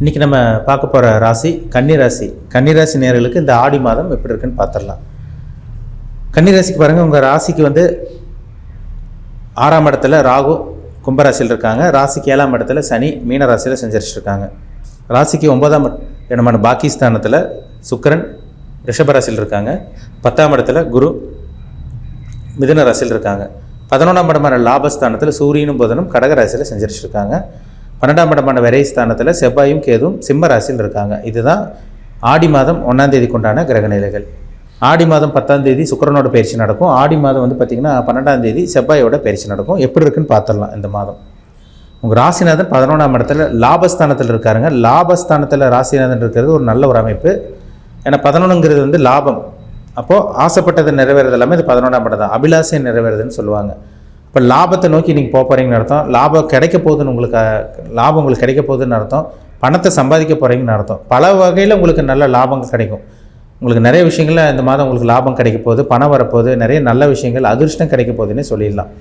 இன்றைக்கி நம்ம பார்க்க போகிற ராசி கன்னி ராசி. நேர்களுக்கு இந்த ஆடி மாதம் எப்படி இருக்குன்னு பார்த்துடலாம். கன்னி ராசிக்கு பாருங்கள் உங்கள் ராசிக்கு வந்து ஆறாம் இடத்துல ராகு கும்பராசியில் இருக்காங்க. ராசிக்கு ஏழாம் இடத்துல சனி மீன ராசியில் செஞ்சரிச்சிருக்காங்க ராசிக்கு ஒன்பதாம் இடமான பாகிஸ்தானத்தில் சுக்கரன் ரிஷபராசியில் இருக்காங்க. பத்தாம் இடத்துல குரு மிதுன ராசியில் இருக்காங்க. பதினொன்றாம் இடமான லாபஸ்தானத்தில் சூரியனும் புதனும் கடக ராசியில் செஞ்சரிச்சிருக்காங்க பன்னெண்டாம் இடமான விரைஸ்தானத்தில் செவ்வாயும் கேதும் சிம்ம ராசியில் இருக்காங்க. இதுதான் ஆடி மாதம் ஒன்றாம் தேதி கொண்டான கிரக நிலைகள். ஆடி மாதம் பத்தாம் தேதி சுக்கரனோட பயிற்சி நடக்கும். ஆடி மாதம் வந்து பார்த்திங்கன்னா பன்னெண்டாம் தேதி செவ்வாயோட பயிற்சி நடக்கும். எப்படி இருக்குன்னு பார்த்துடலாம் இந்த மாதம். உங்கள் ராசிநாதன் பதினொன்றாம் இடத்துல லாபஸ்தானத்தில் இருக்காருங்க. லாபஸ்தானத்தில் ராசிநாதன் இருக்கிறது ஒரு நல்ல ஒரு அமைப்பு. ஏன்னா பதினொன்றுங்கிறது வந்து லாபம். அப்போது ஆசைப்பட்டது நிறைவேறது எல்லாமே இது பதினொன்றாம் இடம் தான். அபிலாசை நிறைவேறுதுன்னு சொல்லுவாங்க. இப்போ லாபத்தை நோக்கி நீங்கள் போக போகிறீங்கன்னு அர்த்தம். லாபம் கிடைக்க போகுதுன்னு உங்களுக்கு லாபம் உங்களுக்கு கிடைக்க போகுதுன்னு அர்த்தம். பணத்தை சம்பாதிக்க போகிறீங்கன்னு அர்த்தம். பல வகையில் உங்களுக்கு நல்ல லாபங்கள் கிடைக்கும். உங்களுக்கு நிறைய விஷயங்களில் இந்த மாதம் உங்களுக்கு லாபம் கிடைக்க போகுது பணம் வரப்போகுது நிறைய நல்ல விஷயங்கள் அதிர்ஷ்டம் கிடைக்க போகுதுன்னு சொல்லிடலாம்.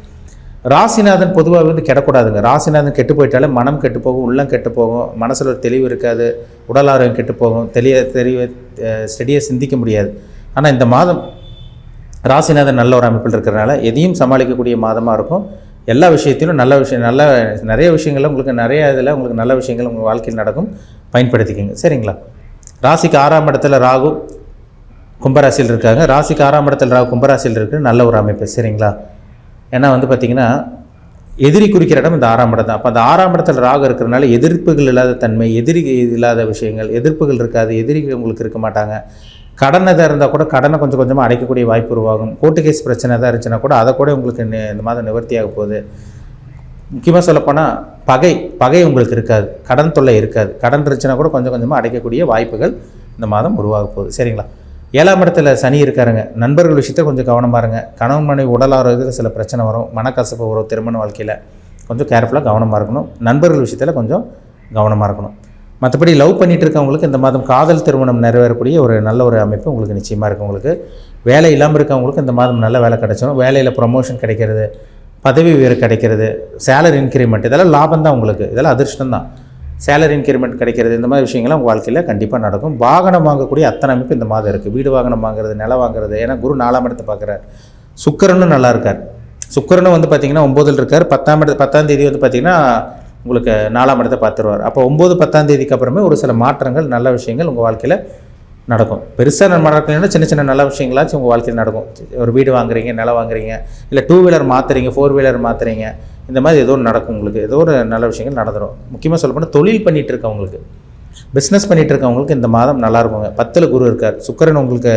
ராசிநாதன் பொதுவாக வந்து கெடக்கூடாதுங்க. ராசிநாதன் கெட்டு போயிட்டாலே மனம் கெட்டு போகும் உள்ளம் கெட்டு போகும் மனசில் ஒரு தெளிவு இருக்காது உடல் ஆரோக்கியம் கெட்டு போகும் தெளிய தெளிவு ஸ்டெடியாக சிந்திக்க முடியாது. ஆனால் இந்த மாதம் ராசிநாதன் நல்ல ஒரு அமைப்பில் இருக்கிறனால எதையும் சமாளிக்கக்கூடிய மாதமாக இருக்கும். எல்லா விஷயத்திலும் நல்ல விஷயம் நல்ல நிறைய விஷயங்கள்ல உங்களுக்கு நிறைய இதில் உங்களுக்கு நல்ல விஷயங்கள் உங்கள் வாழ்க்கையில் நடக்கும். பயன்படுத்திக்கோங்க. சரிங்களா? ராசிக்கு ஆறாம் இடத்துல ராகு கும்பராசியில் இருக்காங்க. ராசிக்கு ஆறாம் இடத்துல ராகு கும்பராசியில் இருக்கிற நல்ல ஒரு அமைப்பு. சரிங்களா? ஏன்னா வந்து பார்த்திங்கன்னா எதிரி குறிக்கிற இடம் இந்த ஆறாம் இடம் தான். அப்போ அந்த ஆறாம் இடத்துல ராகு இருக்கிறனால எதிர்ப்புகள் இல்லாத தன்மை எதிரி இல்லாத விஷயங்கள் எதிர்ப்புகள் இருக்காது எதிரிகள் உங்களுக்கு இருக்க மாட்டாங்க. கடன் எதாக இருந்தால் கூட கடனை கொஞ்சம் கொஞ்சமாக அடைக்கக்கூடிய வாய்ப்பு உருவாகும். கோர்ட்டு கேஸ் பிரச்சனை எதாக இருந்துச்சுன்னா கூட அதை கூட உங்களுக்கு இந்த மாதம் நிவர்த்தியாக போகுது. முக்கியமாக சொல்லப்போனால் பகை பகை உங்களுக்கு இருக்காது. கடன் தொல்லை இருக்காது. கடன் இருந்துச்சுன்னா கூட கொஞ்சம் கொஞ்சமாக அடைக்கக்கூடிய வாய்ப்புகள் இந்த மாதம் உருவாக போகுது. சரிங்களா? ஏழாம் இடத்துல சனி இருக்காருங்க. நண்பர்கள் விஷயத்த கொஞ்சம் கவனமாக இருங்க. கணவன் மனைவி உடல் ஆரோக்கியத்தில் சில பிரச்சனை வரும். மனக்கசப்பு வரும் திருமண வாழ்க்கையில். கொஞ்சம் கேர்ஃபுல்லாக கவனமாக இருக்கணும். நண்பர்கள் விஷயத்தில் கொஞ்சம் கவனமாக இருக்கணும். மற்றபடி லவ் பண்ணிட்டு இருக்கவங்களுக்கு இந்த மாதம் காதல் திருமணம் நிறைவேறக்கூடிய ஒரு நல்ல ஒரு அமைப்பு உங்களுக்கு நிச்சயமாக இருக்கும் உங்களுக்கு வேலை இல்லாமல் இருக்கவங்களுக்கு இந்த மாதம் நல்ல வேலை கிடைச்சிடும் வேலையில் ப்ரொமோஷன் கிடைக்கிறது பதவி உயர் கிடைக்கிறது சேலரி இன்க்ரிமெண்ட் இதெல்லாம் லாபம் தான் உங்களுக்கு. இதெல்லாம் அதிர்ஷ்டம் தான். சேலரி இன்க்ரிமெண்ட் கிடைக்கிறது இந்த மாதிரி விஷயங்கள்லாம் உங்கள் வாழ்க்கையில் கண்டிப்பாக நடக்கும். வாகனம் வாங்கக்கூடிய அத்தனை அமைப்பு இந்த மாதம் இருக்குது வீடு வாகனம் வாங்குறது நிலம் வாங்குறது. ஏன்னா குரு நாலாம் இடத்தை பார்க்குறார். சுக்கரனும் நல்லா இருக்கார். சுக்கரனும் வந்து பார்த்தீங்கன்னா ஒம்போதில் இருக்கார். பத்தாம் இடத்து பத்தாம் தேதி வந்து பார்த்தீங்கன்னா உங்களுக்கு நாலாம் இடத்தை பார்த்துருவார். அப்போ ஒம்பது பத்தாம் தேதிக்கு அப்புறமே ஒரு சில மாற்றங்கள் நல்ல விஷயங்கள் உங்கள் வாழ்க்கையில் நடக்கும். பெருசாக நம்ம நடக்கலைன்னா சின்ன சின்ன நல்ல விஷயங்களாச்சும் உங்கள் வாழ்க்கையில் நடக்கும். ஒரு வீடு வாங்குறீங்க நிலம் வாங்குறீங்க இல்லை டூ வீலர் மாற்றுறீங்க ஃபோர் வீலர் மாற்றுறீங்க இந்த மாதிரி ஏதோ ஒன்று நடக்கும் உங்களுக்கு. ஏதோ ஒரு நல்ல விஷயங்கள் நடந்துடும் முக்கியமாக சொல்லப்போனால் தொழில் பண்ணிகிட்டு இருக்கவங்களுக்கு பிஸ்னஸ் பண்ணிகிட்டு இருக்கவங்களுக்கு இந்த மாதம் நல்லா இருக்குங்க. பத்தில் குரு இருக்கார். சுக்கரன் உங்களுக்கு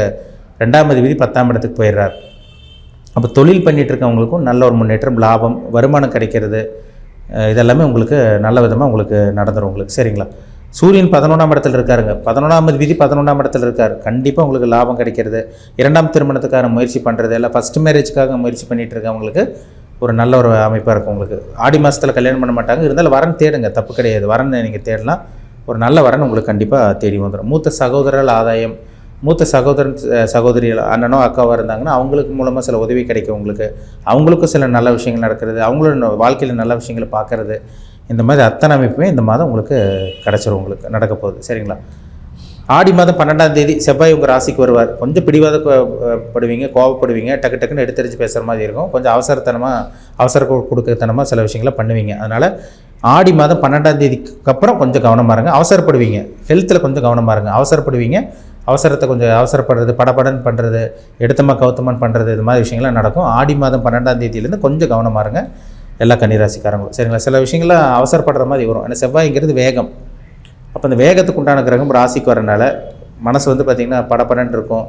ரெண்டாம் அதிபதி பத்தாம் இடத்துக்கு போயிடுறார். அப்போ தொழில் பண்ணிகிட்டு இருக்கவங்களுக்கும் நல்ல ஒரு முன்னேற்றம் லாபம் வருமானம் கிடைக்கிறது. இதெல்லாமே உங்களுக்கு நல்ல விதமாக உங்களுக்கு நடந்துடும் உங்களுக்கு. சரிங்களா? சூரியன் பதினொன்றாம் இடத்துல இருக்காருங்க. பதினொன்றாம் விதி பதினொன்றாம் இடத்துல இருக்கார். கண்டிப்பாக உங்களுக்கு லாபம் கிடைக்கிறது. இரண்டாம் திருமணத்துக்கான முயற்சி பண்ணுறது இல்லை ஃபஸ்ட் மேரேஜ்க்காக முயற்சி பண்ணிகிட்டு இருக்கவங்களுக்கு ஒரு நல்ல ஒரு அமைப்பாக இருக்கும் உங்களுக்கு. ஆடி மாதத்தில் கல்யாணம் பண்ண மாட்டாங்க. இருந்தாலும் வரன் தேடுங்க. தப்பு கிடையாது. வரன் நீங்கள் தேடலாம். ஒரு நல்ல வரன் உங்களுக்கு கண்டிப்பாக தேடி வந்துடும் மூத்த சகோதரர்கள் ஆதாயம் மூத்த சகோதரன் சகோதரிகள் அண்ணனோ அக்காவாக இருந்தாங்கன்னா அவங்களுக்கு மூலமாக சில உதவி கிடைக்கும் உங்களுக்கு. அவங்களுக்கும் சில நல்ல விஷயங்கள் நடக்கிறது. அவங்களோட வாழ்க்கையில் நல்ல விஷயங்களை பார்க்கறது. இந்த மாதிரி அத்தனை அமைப்புமே இந்த மாதம் உங்களுக்கு கிடச்சிரும் உங்களுக்கு நடக்க போகுது. சரிங்களா? ஆடி மாதம் பன்னெண்டாம் தேதி செவ்வாய் உங்கள் ராசிக்கு வருவார். கொஞ்சம் பிடிவாத படுவீங்க கோவப்படுவீங்க டக்கு டக்குன்னு எடுத்தரிச்சு பேசுகிற மாதிரி இருக்கும். கொஞ்சம் அவசரத்தனமாக அவசர கு- கொடுக்கத்தனமாக சில விஷயங்களை பண்ணுவீங்க. அதனால் ஆடி மாதம் பன்னெண்டாம் தேதிக்கு அப்புறம் கொஞ்சம் கவனமாக இருங்க. அவசரப்படுவீங்க. ஹெல்த்தில் கொஞ்சம் கவனமாக இருங்க. அவசரப்படுவீங்க. அவசரத்தை கொஞ்சம் அவசரப்படுறது படபடன் பண்ணுறது எடுத்தமா கவுத்தமான்னு பண்ணுறது இது மாதிரி விஷயங்கள்லாம் நடக்கும். ஆடி மாதம் பன்னெண்டாம் தேதியிலேருந்து கொஞ்சம் கவனமாக இருங்க. எல்லா கன்னிராசிக்காரங்களும். சரிங்களா? சில விஷயங்கள்லாம் அவசரப்படுற மாதிரி வரும். ஆனால் செவ்வாய்ங்கிறது வேகம். அப்போ அந்த வேகத்துக்கு உண்டான கிரகம் ராசிக்கு வரனால மனசு வந்து பார்த்திங்கன்னா படபடன் இருக்கும்.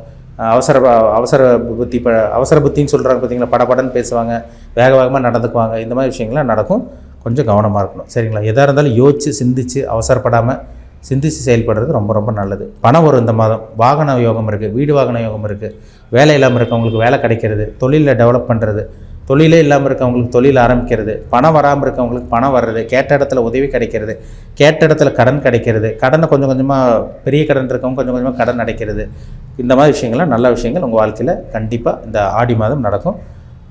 அவசர அவசர புத்தி ப அவசர புத்தின்னு சொல்கிறாங்க பார்த்தீங்களா படபடன்னு பேசுவாங்க வேக வேகமாக நடந்துக்குவாங்க. இந்த மாதிரி விஷயங்கள்லாம் நடக்கும். கொஞ்சம் கவனமாக இருக்கணும். சரிங்களா? எதாக இருந்தாலும் யோசித்து சிந்திச்சு அவசரப்படாமல் சிந்திச்சு செயல்படுறது ரொம்ப ரொம்ப நல்லது. பணம் வரும் இந்த மாதம். வாகன யோகம் இருக்குது வீடு வாகன யோகம் இருக்குது வேலை இல்லாமல் இருக்கவங்களுக்கு வேலை கிடைக்கிறது. தொழிலில் டெவலப் பண்ணுறது தொழிலே இல்லாமல் இருக்கவங்களுக்கு தொழில் ஆரம்பிக்கிறது. பணம் வராமல் இருக்கவங்களுக்கு பணம் வர்றது. கேட்ட இடத்துல உதவி கிடைக்கிறது. கேட்ட இடத்துல கடன் கிடைக்கிறது. கடனை கொஞ்சம் கொஞ்சமாக பெரிய கடன் இருக்கவங்க கொஞ்சம் கொஞ்சமாக கடன் அடைக்கிறது. இந்த மாதிரி விஷயங்கள்லாம் நல்ல விஷயங்கள் உங்கள் வாழ்க்கையில் கண்டிப்பாக இந்த ஆடி மாதம் நடக்கும்.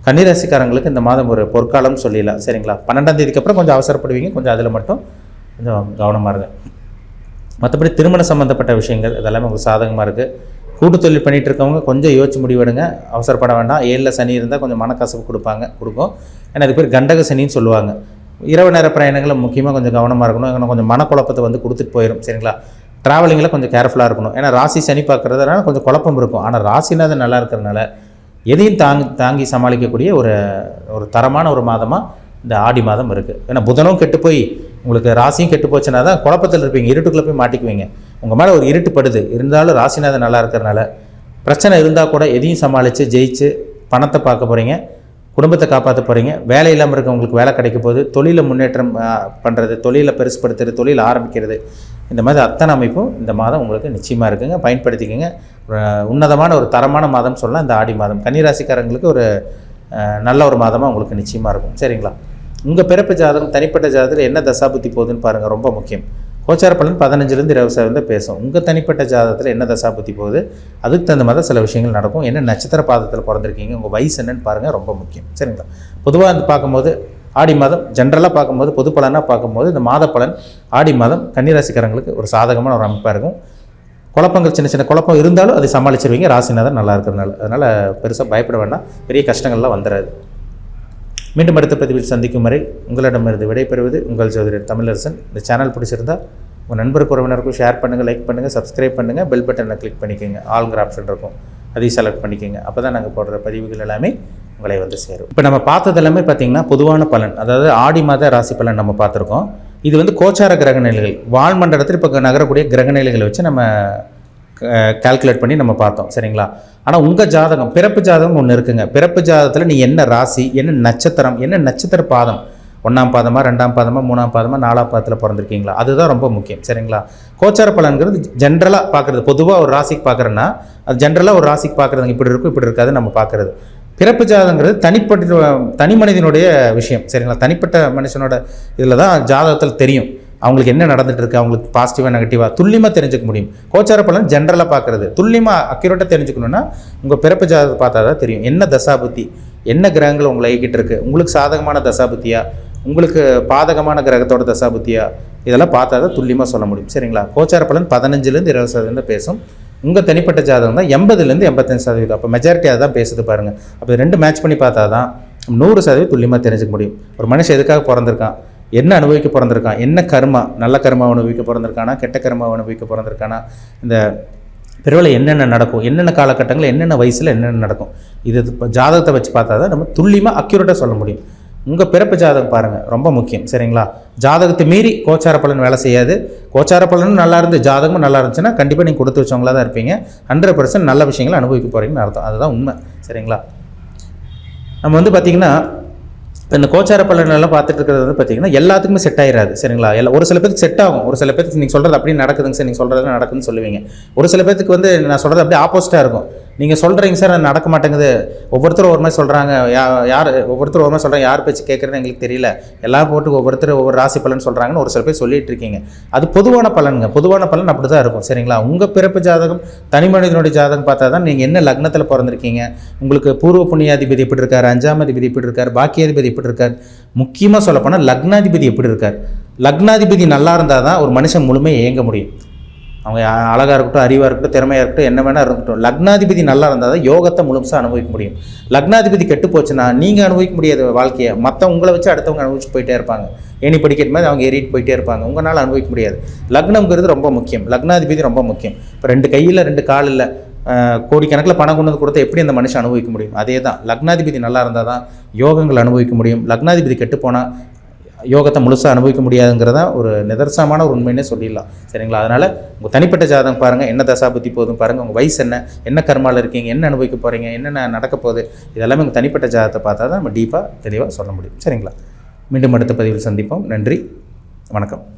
கன்னிராசிக்காரங்களுக்கு இந்த மாதம் ஒரு பொற்காலம்னு சொல்லிடலாம். சரிங்களா? பன்னெண்டாம் தேதிக்கு அப்புறம் கொஞ்சம் அவசரப்படுவீங்க. கொஞ்சம் அதில் மட்டும் கொஞ்சம் கவனமாக இருங்க. மற்றபடி திருமண சம்மந்தப்பட்ட விஷயங்கள் இதெல்லாமே உங்களுக்கு சாதகமாக இருக்குது கூட்டு தொழில் பண்ணிகிட்டு இருக்கவங்க கொஞ்சம் யோசிச்சு முடிவெடுங்க. அவசரப்பட வேண்டாம். ஏழில் சனி இருந்தால் கொஞ்சம் மனக்கசப்பு கொடுப்பாங்க கொடுக்கும். ஏன்னா அது பேர் கண்டக சனின்னு சொல்லுவாங்க. இரவு நேர பிரயாணங்களில் முக்கியமாக கொஞ்சம் கவனமாக இருக்கணும். ஏன்னா கொஞ்சம் மனக்குழப்பத்தை வந்து கொடுத்துட்டு போயிடும் சரிங்களா? ட்ராவலிங்கில் கொஞ்சம் கேர்ஃபுல்லாக இருக்கணும். ஏன்னா ராசி சனி பார்க்குறதுனால கொஞ்சம் குழப்பம் இருக்கும். ஆனால் ராசிநாதன் நல்லா இருக்கிறதுனால எதையும் தாங்கி தாங்கி சமாளிக்கக்கூடிய ஒரு ஒரு தரமான ஒரு மாதமாக இந்த ஆடி மாதம் இருக்குது ஏன்னா புதனும் கெட்டு போய் உங்களுக்கு ராசியும் கெட்டு போச்சுன்னா தான் குழப்பத்தில் இருப்பீங்க இருட்டுக்குள்ளே போய் மாட்டிக்குவீங்க. உங்கள் மேலே ஒரு இருட்டு படுது. இருந்தாலும் ராசிநாதன் நல்லா இருக்கிறனால பிரச்சனை இருந்தால் கூட எதையும் சமாளித்து ஜெயிச்சு பணத்தை பார்க்க போகிறீங்க குடும்பத்தை காப்பாற்ற போகிறீங்க வேலை இல்லாமல் இருக்கவங்களுக்கு வேலை கிடைக்க போகுது. தொழிலை முன்னேற்றம் பண்ணுறது தொழிலை பெருசுப்படுத்துறது தொழில் ஆரம்பிக்கிறது. இந்த மாதிரி அத்தனை அமைப்பும் இந்த மாதம் உங்களுக்கு நிச்சயமாக இருக்குங்க. பயன்படுத்திக்கங்க. உன்னதமான ஒரு தரமான மாதம் சொல்லலாம். இந்த ஆடி மாதம். கன்னிராசிக்காரங்களுக்கு ஒரு நல்ல ஒரு மாதமாக உங்களுக்கு நிச்சயமாக இருக்கும். சரிங்களா? உங்கள் பிறப்பு ஜாதகம் தனிப்பட்ட ஜாதகத்தில் என்ன தசாபுத்தி போகுதுன்னு பாருங்கள் ரொம்ப முக்கியம். கோச்சார பலன் பதினஞ்சுலேருந்து இருபது சதவீதம் பேசும். உங்கள் தனிப்பட்ட ஜாதகத்தில் என்ன தசாபுத்தி போகுது அதுக்கு தகுந்த மாதிரி சில விஷயங்கள் நடக்கும். என்ன நட்சத்திர பாதத்தில் பிறந்திருக்கீங்க உங்கள் வயசு என்னன்னு பாருங்கள் ரொம்ப முக்கியம். சரிங்களா? பொதுவாக வந்து பார்க்கும்போது ஆடி மாதம் ஜென்ரலாக பார்க்கும்போது பொது பலனாக பார்க்கும்போது இந்த மாத பலன் ஆடி மாதம் கன்னிராசிக்காரங்களுக்கு ஒரு சாதகமான ஒரு அமைப்பாக இருக்கும். குழப்பங்கள் சின்ன சின்ன குழப்பம் இருந்தாலும் அதை சமாளிச்சிருவீங்க. ராசிநாதன் நல்லா இருக்கிறதுனால. அதனால் பெருசாக பயப்பட வேண்டாம். பெரிய கஷ்டங்கள்லாம் வந்துடாது மீண்டும் அடுத்த பதிவில் சந்திக்கும் வரை உங்களிடமிருந்து விடைபெறுவது உங்கள் ஜோதிடர் தமிழரசன். இந்த சேனல் பிடிச்சிருந்தா உங்கள் நண்பருக்கு உறவினருக்கும் ஷேர் பண்ணுங்கள் லைக் பண்ணுங்கள் சப்ஸ்கிரைப் பண்ணுங்கள் பெல் பட்டனை கிளிக் பண்ணிக்கோங்க. ஆளுங்கிற ஆப்ஷன் இருக்கும். அதையும் செலக்ட் பண்ணிக்கோங்க. அப்போ தான் நாங்கள் போடுற பதிவுகள் எல்லாமே உங்களை வந்து சேரும். இப்போ நம்ம பார்த்தது எல்லாமே பார்த்தீங்கன்னா பொதுவான பலன். அதாவது ஆடி மாத ராசி பலன் நம்ம பார்த்துருக்கோம். இது வந்து கோச்சார கிரக நிலைகள். வால்மண்டலத்தில் இப்போ நகரக்கூடிய கிரக நிலைகளை வச்சு நம்ம கால்குலேட் பண்ணி நம்ம பார்த்தோம். சரிங்களா? ஆனால் உங்கள் ஜாதகம் பிறப்பு ஜாதகம் ஒன்று இருக்குங்க. பிறப்பு ஜாதகத்தில் நீ என்ன ராசி என்ன நட்சத்திரம் என்ன நட்சத்திர பாதம்? ஒன்றாம் பாதமாக ரெண்டாம் பாதமாக மூணாம் பாதமாக நாலாம் பாதத்தில் பிறந்திருக்கீங்களா? அதுதான் ரொம்ப முக்கியம். சரிங்களா? கோச்சார பலன்கிறது ஜென்ரலாக பார்க்குறது. பொதுவாக ஒரு ராசிக்கு பார்க்குறேன்னா அது ஜென்ரலாக ஒரு ராசிக்கு பார்க்குறதுங்க. இப்படி இருக்கும் இப்படி இருக்காது நம்ம பார்க்குறது. பிறப்பு ஜாதகங்கிறது தனிப்பட்ட தனி மனிதனுடைய விஷயம். சரிங்களா? தனிப்பட்ட மனுஷனோட இதில் தான் ஜாதகத்தில் தெரியும். அவங்களுக்கு என்ன நடந்துட்டு இருக்கு அவங்களுக்கு பாசிட்டிவாக நெகட்டிவாக துல்லியமாக தெரிஞ்சுக்க முடியும். கோச்சார பலன் ஜென்ரலாக பார்க்குறது. துல்லியமாக அக்யூரேட்டாக தெரிஞ்சுக்கணுன்னா உங்கள் பிறப்பு ஜாதகத்தை பார்த்தா தான் தெரியும். என்ன தசாபுத்தி? என்ன கிரகங்கள் உங்களை இயக்கிட்டு இருக்கு? உங்களுக்கு சாதகமான தசாபுத்தியா? உங்களுக்கு பாதகமான கிரகத்தோட தசாபுத்தியா? இதெல்லாம் பார்த்தா தான் துல்லியமாக சொல்ல முடியும். சரிங்களா? கோச்சார பலன் பதினஞ்சுலேருந்து இருபது சதவீதம் பேசும். உங்கள் தனிப்பட்ட ஜாதகம் தான் எண்பதுலேருந்து எண்பத்தஞ்சு சதவீதம். அப்போ மெஜாரிட்டியாக தான் பேசுது பாருங்கள் அப்போ ரெண்டு மேட்ச் பண்ணி பார்த்தா தான் நூறு சதவீதம் துல்லியமாக தெரிஞ்சுக்க முடியும். ஒரு மனுஷன் எதுக்காக பிறந்திருக்கான்? என்ன அனுபவிக்க பிறந்திருக்கான்? என்ன கர்மா? நல்ல கர்மா அனுபவிக்க பிறந்திருக்கானா? கெட்ட கர்மா அனுபவிக்க பிறந்திருக்கானா? இந்த பிறவில் என்னென்ன நடக்கும்? என்னென்ன காலகட்டங்கள் என்னென்ன வயசில் என்னென்ன நடக்கும்? இது ஜாதகத்தை வச்சு பார்த்தா தான் நம்ம துல்லியமாக அக்யூரேட்டாக சொல்ல முடியும். உங்கள் பிறப்பு ஜாதகம் பாருங்கள் ரொம்ப முக்கியம். சரிங்களா? ஜாதகத்தை மீறி கோச்சார பலன் வேலை செய்யாது. கோச்சார பலனும் நல்லா இருந்து ஜாதகமும் நல்லா இருந்துச்சுன்னா கண்டிப்பாக நீங்கள் கொடுத்து வச்சவங்களா தான் இருப்பீங்க. ஹண்ட்ரட் பர்சன்ட் நல்ல விஷயங்களை அனுபவிக்க போகிறீங்கன்னு அர்த்தம். அதுதான் உண்மை. சரிங்களா? நம்ம வந்து பார்த்திங்கன்னா இப்போ இந்த கோச்சார பலன் பார்த்துட்டு இருக்கிறது வந்து பார்த்தீங்கன்னா எல்லாத்துக்குமே செட் ஆயிராது சரிங்களா? எல்லா ஒரு சில பேருக்கு செட் ஆகும். ஒரு சில பேருக்கு நீங்கள் சொல்கிறது அப்படியே நடக்குதுங்க சார் நீங்கள் சொல்கிறது நடக்குதுன்னு சொல்லுவீங்க. ஒரு சில பேருக்கு வந்து நான் சொல்கிறது அப்படியே ஆப்போசிட்டாக இருக்கும். நீங்கள் சொல்கிறீங்க சார் அது நடக்க மாட்டேங்குது. ஒவ்வொருத்தரும் ஒரு மாதிரி சொல்கிறாங்க யா யார் ஒவ்வொருத்தரும் ஒரு மாதிரி சொல்கிறாங்க யார் பேச்சு கேட்குறேன்னு எங்களுக்கு தெரியல. எல்லாம் போட்டு ஒவ்வொருத்தர் ஒவ்வொரு ராசி பலன் சொல்கிறாங்கன்னு ஒரு சில பேர் சொல்லிட்டு இருக்கீங்க. அது பொதுவான பலனுங்க. பொதுவான பலன் அப்படி தான் இருக்கும். சரிங்களா? உங்கள் பிறப்பு ஜாதகம் தனி மனிதனுடைய ஜாதகம் பார்த்தா தான் நீங்கள் என்ன லக்னத்தில் பிறந்திருக்கீங்க? உங்களுக்கு பூர்வ புண்ணியாதிபதி எப்படி இருக்கார் அஞ்சாம் அதிபதி எப்படி இருக்கார் பாக்கியாதிபதி எப்படி இருக்கார் முக்கியமாக சொல்லப்போனால் லக்னாதிபதி எப்படி இருக்கார் லக்னாதிபதி நல்லா இருந்தால் தான் ஒரு மனுஷன் முழுமையை இயங்க முடியும். அவங்க அழகாக இருக்கட்டும் அறிவாக இருக்கட்டும் திறமையாக இருக்கட்டும் என்ன வேணால் இருக்கட்டும் லக்னாதிபதி நல்லா இருந்தால் தான் யோகத்தை முழுசாக அனுபவிக்க முடியும். லக்னாதிபதி கெட்டு போச்சுன்னா நீங்கள் அனுபவிக்க முடியாத வாழ்க்கையை மற்ற உங்களை வச்சு அடுத்தவங்க அனுபவிச்சு போயிட்டே இருப்பாங்க. ஏணி படிக்கிற மாதிரி அவங்க ஏறிட்டு போயிட்டே இருப்பாங்க. உங்களால் அனுபவிக்க முடியாது. லக்னம்ங்கிறது ரொம்ப முக்கியம். லக்னாதிபதி ரொம்ப முக்கியம். இப்போ ரெண்டு கையில் ரெண்டு கால் இல்லை. கோடிக்கணக்கில் பணம் கொண்டு வந்து கொடுத்தா எப்படி அந்த மனுஷன் அனுபவிக்க முடியும்? அதே தான் லக்னாதிபதி நல்லா இருந்தால் தான் யோகங்கள் அனுபவிக்க முடியும். லக்னாதிபதி கெட்டு போனால் யோகத்தை முழுசாக அனுபவிக்க முடியாதுங்கிறத ஒரு நிதர்சனமான ஒரு உண்மைன்னே சொல்லிடலாம். சரிங்களா? அதனால் உங்கள் தனிப்பட்ட ஜாதகம் பாருங்கள் என்ன தசாபுத்தி போதும் பாருங்கள் உங்கள் வயசு என்ன? என்ன கர்மாவில் இருக்கீங்க? என்ன அனுபவிக்க போகிறீங்க என்னென்ன நடக்க போகுது? இதெல்லாமே உங்கள் தனிப்பட்ட ஜாதகத்தை பார்த்தா தான் நம்ம டீப்பாக தெளிவாக சொல்ல முடியும். சரிங்களா? மீண்டும் அடுத்த பதிவில் சந்திப்போம். நன்றி. வணக்கம்.